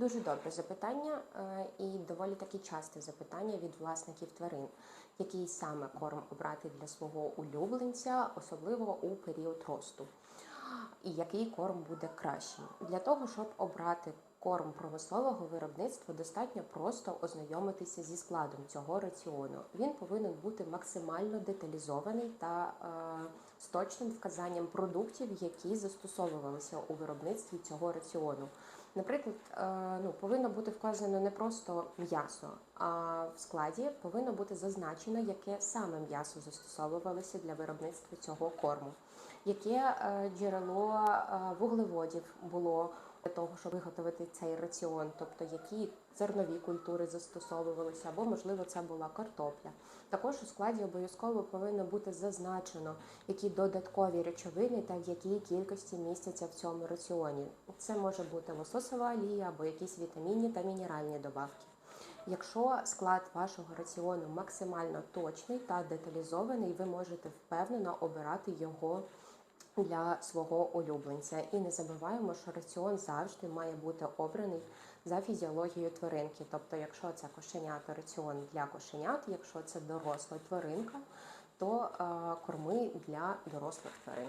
Дуже добре запитання е, і доволі таки часте запитання від власників тварин, який саме корм обрати для свого улюбленця, особливо у період росту. І який корм буде кращим. Для того, щоб обрати корм промислового виробництва, достатньо просто ознайомитися зі складом цього раціону. Він повинен бути максимально деталізований та е, з точним вказанням продуктів, які застосовувалися у виробництві цього раціону. Наприклад, е, ну, повинно бути вказано не просто м'ясо, а в складі повинно бути зазначено, яке саме м'ясо застосовувалося для виробництва цього корму, яке е, джерело е, вуглеводів було для того, щоб виготовити цей раціон, тобто які зернові культури застосовувалися, або можливо це була картопля. Також у складі обов'язково повинно бути зазначено, які додаткові речовини та в якій кількості містяться в цьому раціоні. Це може бути лососова олія або якісь вітамінні та мінеральні добавки. Якщо склад вашого раціону максимально точний та деталізований, ви можете впевнено обирати його для свого улюбленця. І не забуваємо, що раціон завжди має бути обраний за фізіологією тваринки. Тобто, якщо це кошеня, то раціон для кошенят, якщо це доросла тваринка, то е, корми для дорослих тварин.